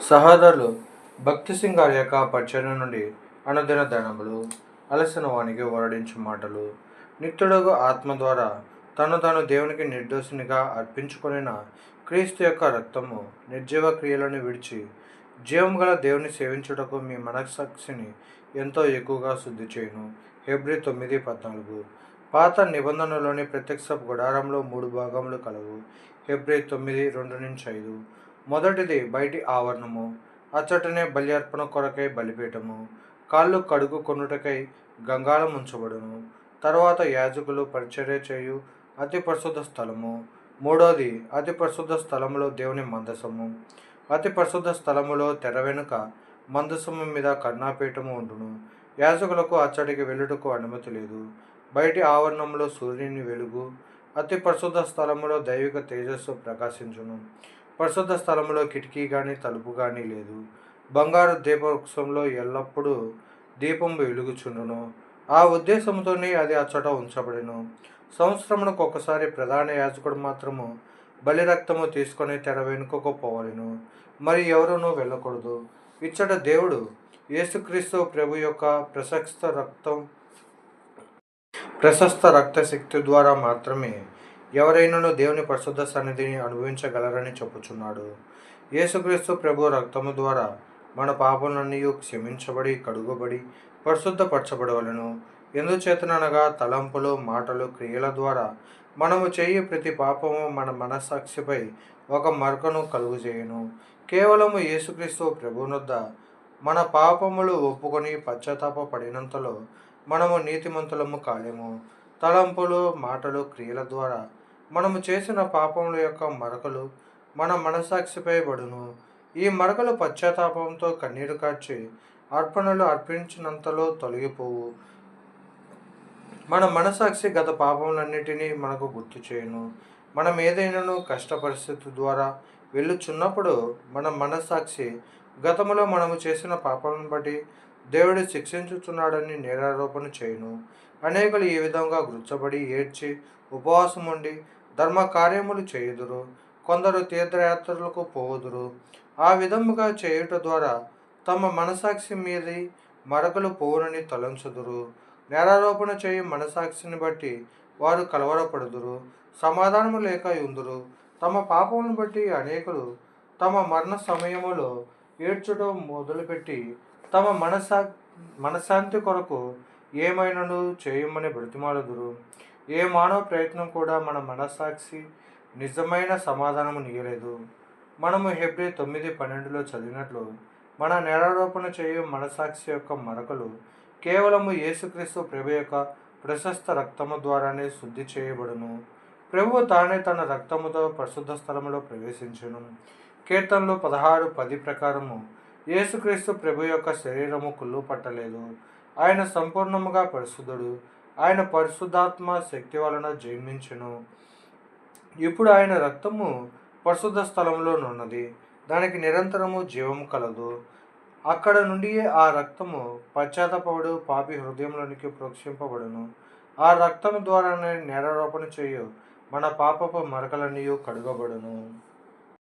సహోదరులు భక్తి సింగ్ గారి యొక్క పరిచయం నుండి అనుదిన ధనములు అలసిన వానికి ఓరడించు మాటలు నిత్యుడుగు ఆత్మ ద్వారా తను తాను దేవునికి నిర్దోషినిగా అర్పించుకునిన క్రీస్తు యొక్క రక్తము నిర్జీవ క్రియలను విడిచి జీవం గల దేవుని సేవించుటకు మీ మనస్సాక్షిని ఎంతో ఎక్కువగా శుద్ధి చేయను. ఫిబ్రవరి తొమ్మిది పద్నాలుగు. పాత నిబంధనలోని ప్రత్యక్ష గుడారంలో మూడు భాగములు కలవు. ఫిబ్రవరి తొమ్మిది రెండు నుంచి ఐదు. మొదటిది బయటి ఆవరణము. అచ్చటనే బలి అర్పణ కొరకై బలిపీఠము. కాళ్ళు కడుగు కొనుటకై గంగాళం ఉంచబడును తర్వాత యాజకులు పరిచర్య చేయు అతి పరిశుద్ధ స్థలము. మూడోది అతి పరిశుద్ధ స్థలములో దేవుని మందసము. అతి పరిశుద్ధ స్థలములో తెర వెనుక మందసము మీద కర్ణాపీఠము ఉండును. యాజకులకు అచ్చడికి వెళ్ళుటకు అనుమతి లేదు. బయటి ఆవరణంలో సూర్యుని వెలుగు అతి పరిశుద్ధ స్థలములో దైవిక తేజస్సు ప్రకాశించును. పరిశుద్ధ స్థలంలో కిటికీ కానీ తలుపు కానీ లేదు. బంగారు దీపవృక్షంలో ఎల్లప్పుడూ దీపం వెలుగుచుండును. ఆ ఉద్దేశంతోనే అది అచ్చట ఉంచబడిను. సంవత్సరమునకు ఒకసారి ప్రధాన యాజకుడు మాత్రము బలి రక్తము తీసుకొని తెర వెనుకకు పోవలను. మరి ఎవరునూ వెళ్ళకూడదు. ఇచ్చట దేవుడు యేసుక్రీస్తు ప్రభు యొక్క ప్రశస్త రక్తం ప్రశస్త రక్త శక్తి ద్వారా మాత్రమే ఎవరైనాను దేవుని పరిశుద్ధ సన్నిధిని అనుభవించగలరని చెప్పుచున్నాడు. యేసుక్రీస్తు ప్రభు రక్తము ద్వారా మన పాపములన్నీ క్షమించబడి కడుగబడి పరిశుద్ధపరచబడవలను. ఎందుచేతనగా తలంపులు మాటలు క్రియల ద్వారా మనము చేయి ప్రతి పాపము మన మనస్సాక్షిపై ఒక మరకను కలుగు చేయను కేవలము యేసుక్రీస్తు ప్రభునొద్ద మన పాపములు ఒప్పుకొని పశ్చాత్తాప పడినంతలో మనము నీతిమంతులము కాలేము. తలంపులు మాటలు క్రియల ద్వారా మనము చేసిన పాపముల యొక్క మరకలు మన మనసాక్షిపై పడును. ఈ మరకలు పశ్చాత్తాపంతో కన్నీరు కార్చి అర్పణలు అర్పించినంతలో తొలగిపోవు. మన మనసాక్షి గత పాపములన్నిటినీ మనకు గుర్తు చేయను. మనం ఏదైనాను కష్ట పరిస్థితి ద్వారా వెళ్ళుచున్నప్పుడు మన మనసాక్షి గతంలో మనము చేసిన పాపాలను బట్టి దేవుడు శిక్షించుతున్నాడని నేరారోపణ చేయను. అనేకులు ఈ విధంగా గుర్చబడి ఏడ్చి ఉపవాసం ఉండి ధర్మ కార్యములు చేయుదురు కొందరు తీర్థయాత్రలకు పోవుదురు. ఆ విధముగా చేయుట ద్వారా తమ మనసాక్షి మీది మరకలు పోరుని తలంచుదురు. నేరారోపణ చేయు మనసాక్షిని బట్టి వారు కలవరపడుదురు. సమాధానము లేక ఉందురు తమ పాపములను బట్టి అనేకులు తమ మరణ సమయములో ఏడ్చడం మొదలుపెట్టి తమ మనసా మనశాంతి కొరకు ఏమైనను చేయమని బ్రతిమాలుదురు. ఏ మానవ ప్రయత్నం కూడా మన మనస్సాక్షి నిజమైన సమాధానము నీయలేదు. మనము హెబ్రి తొమ్మిది పన్నెండులో చదివినట్లు మన నేరారోపణ చేయు మనసాక్షి యొక్క మరకలు కేవలము యేసుక్రీస్తు ప్రభు యొక్క ప్రశస్త రక్తము ద్వారానే శుద్ధి చేయబడును. ప్రభు తానే తన రక్తముతో పరిశుద్ధ స్థలములో ప్రవేశించును. కీర్తనలు పదహారు పది ప్రకారము యేసుక్రీస్తు ప్రభు యొక్క శరీరము కుళ్ళు పట్టలేదు. ఆయన సంపూర్ణముగా పరిశుద్ధుడు. ఆయన పరిశుద్ధాత్మ శక్తి వలన జన్మించును. ఇప్పుడు ఆయన రక్తము పరిశుద్ధ స్థలంలోనున్నది దానికి నిరంతరము జీవం కలదు. అక్కడ నుండి ఆ రక్తము పశ్చాత్తపడు పాపి హృదయంలోనికి ప్రోక్షింపబడును. ఆ రక్తము ద్వారానే నేరారోపణ చేయు మన పాపపు మరకలన్నీ కడుగబడును.